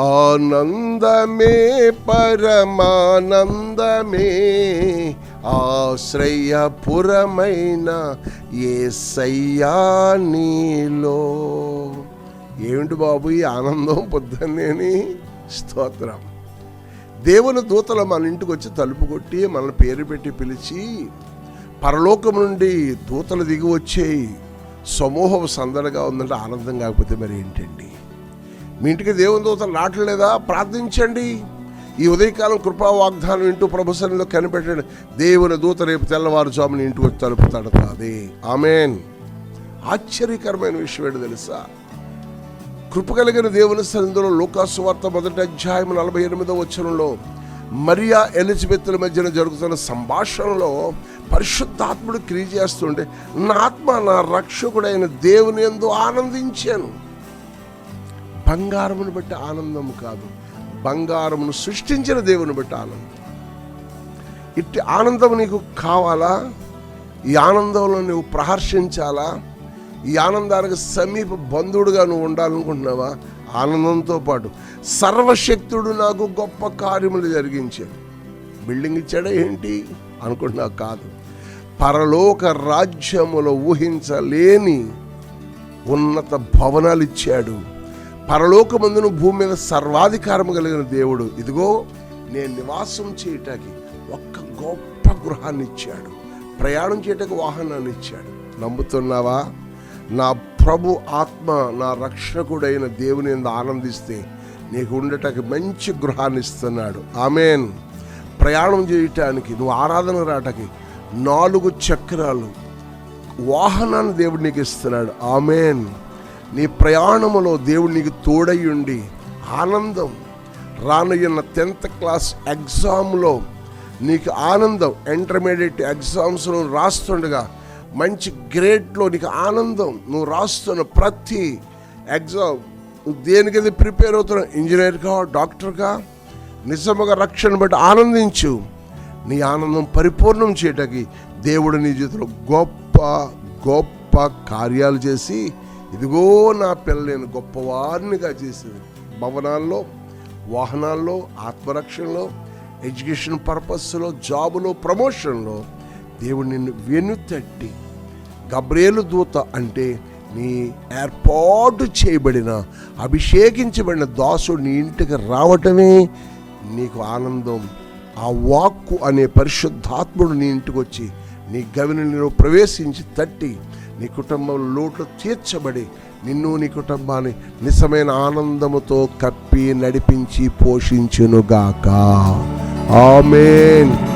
ఆనందమే పరమానందమే ఆశ్రయపురమైన ఏసయ్యా నీలో. ఏమిటి బాబు ఈ ఆనందం పొద్దున్నేని స్తోత్రం. దేవుని దూతలు మన ఇంటికి వచ్చి తలుపు కొట్టి మన పేరు పెట్టి పిలిచి పరలోకం నుండి దూతలు దిగి వచ్చేయి సమూహం సందడిగా ఉందంటే ఆనందం కాకపోతే మరి ఏంటండి? మీ ఇంటికి దేవుని దూతలు రావట్లేదా? ప్రార్థించండి. ఈ ఉదయకాలం కృపా వాగ్దానం ఇంటూ ప్రభుత్వంలో కనిపెట్టండి. దేవుని దూత రేపు తెల్లవారుజామున ఇంటికి వచ్చి తలుపు తడుతుంది ఆమెన్. ఆశ్చర్యకరమైన విషయం ఏంటి తెలుసా? కృప కలిగిన దేవుని సన్నిధిలో లోకాసు వార్త మొదటి అధ్యాయం నలభై ఎనిమిదో వచనంలో మరియా ఎలిజబెత్తుల మధ్యన జరుగుతున్న సంభాషణలో పరిశుద్ధాత్ముడు క్రియ చేస్తుంటే నా ఆత్మ నా రక్షకుడైన దేవుని ఎందు ఆనందించాను. బంగారమును బట్టి ఆనందం కాదు. బంగారమును సృష్టించిన దేవుని బట్టి ఆనందం. ఇట్టి ఆనందం నీకు కావాలా? ఈ ఆనందంలో నువ్వు ప్రహర్షించాలా? ఈ ఆనందానికి సమీప బంధువుడుగా నువ్వు ఉండాలనుకుంటున్నావా? ఆనందంతో పాటు సర్వశక్తుడు నాకు గొప్ప కార్యములు జరిగించాడు. బిల్డింగ్ ఇచ్చాడా ఏంటి? అనుకుంటున్నావు కాదు. పరలోక రాజ్యములో ఊహించలేని ఉన్నత భవనాలు ఇచ్చాడు. పరలోకమందును భూమి మీద సర్వాధికారం కలిగిన దేవుడు. ఇదిగో నేను నివాసం చేయటానికి ఒక్క గొప్ప గృహాన్ని ఇచ్చాడు ప్రయాణం చేయటానికి వాహనాన్ని ఇచ్చాడు నమ్ముతున్నావా? నా ప్రభు ఆత్మ నా రక్షకుడైన దేవుని ఆనందిస్తే నీకు ఉండటానికి మంచి గృహాన్ని ఇస్తున్నాడు ఆమెన్. ప్రయాణం చేయటానికి నువ్వు ఆరాధన రావటానికి నాలుగు చక్రాలు వాహనాన్ని దేవుడు నీకు ఇస్తున్నాడు. ఆమెన్. నీ ప్రయాణములో దేవుడు నీకు తోడయ్యుండి ఆనందం రానున్న టెన్త్ క్లాస్ ఎగ్జామ్లో నీకు ఆనందం ఇంటర్మీడియట్ ఎగ్జామ్స్లో రాస్తుండగా మంచి గ్రేడ్లో నీకు ఆనందం నువ్వు రాస్తున్న ప్రతి ఎగ్జామ్. నువ్వు దేనికైతే ప్రిపేర్ అవుతున్నావు? ఇంజనీర్గా డాక్టర్గా? నిజముగా రక్షణ బట్టి ఆనందించు. నీ ఆనందం పరిపూర్ణం చేయటానికి దేవుడు నీ జీవితంలో గొప్ప గొప్ప కార్యాలు చేసి ఇదిగో నా పిల్ల నేను గొప్పవారినిగా చేసింది. భవనాల్లో వాహనాల్లో ఆత్మరక్షణలో ఎడ్యుకేషన్ పర్పస్లో జాబులో ప్రమోషన్లో దేవుడు నిన్ను వెనుతట్టి గబ్రేలు దూత అంటే నీ ఏర్పాటు చేయబడిన అభిషేకించబడిన దాసుడు నీ ఇంటికి రావటమే నీకు ఆనందం. ఆ వాక్కు అనే పరిశుద్ధాత్ముడు నీ ఇంటికి వచ్చి నీ గవిని ప్రవేశించి తట్టి నీ కుటుంబం లోట్లు తీర్చబడి నిన్ను నీ కుటుంబాన్ని నిజమైన ఆనందముతో కప్పి నడిపించి పోషించునుగాక. ఆమెన్.